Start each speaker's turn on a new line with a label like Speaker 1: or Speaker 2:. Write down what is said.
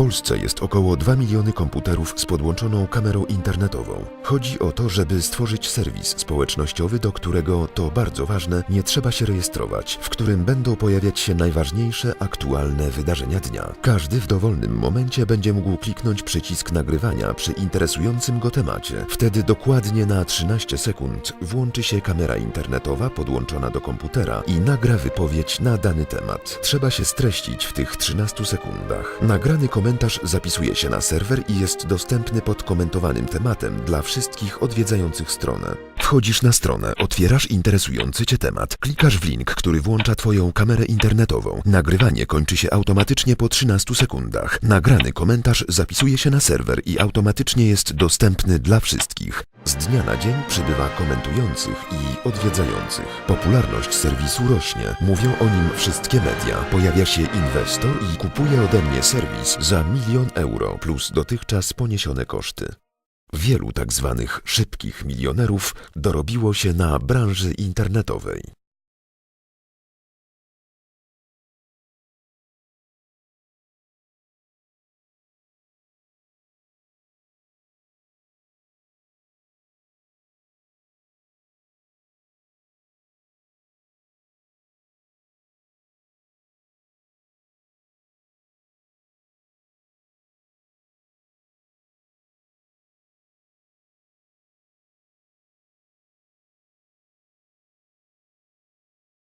Speaker 1: Polsce jest około 2 miliony komputerów z podłączoną kamerą internetową. Chodzi o to, żeby stworzyć serwis społecznościowy, do którego, to bardzo ważne, nie trzeba się rejestrować, w którym będą pojawiać się najważniejsze aktualne wydarzenia dnia. Każdy w dowolnym momencie będzie mógł kliknąć przycisk nagrywania przy interesującym go temacie. Wtedy dokładnie na 13 sekund włączy się kamera internetowa podłączona do komputera i nagra wypowiedź na dany temat. Trzeba się streścić w tych 13 sekundach. Nagrany komentarz zapisuje się na serwer i jest dostępny pod komentowanym tematem dla wszystkich odwiedzających stronę. Wchodzisz na stronę, otwierasz interesujący Cię temat, klikasz w link, który włącza Twoją kamerę internetową. Nagrywanie kończy się automatycznie po 13 sekundach. Nagrany komentarz zapisuje się na serwer i automatycznie jest dostępny dla wszystkich. Z dnia na dzień przybywa komentujących i odwiedzających. Popularność serwisu rośnie. Mówią o nim wszystkie media. Pojawia się inwestor i kupuje ode mnie serwis za milion euro plus dotychczas poniesione koszty. Wielu tak zwanych szybkich milionerów dorobiło się na branży internetowej.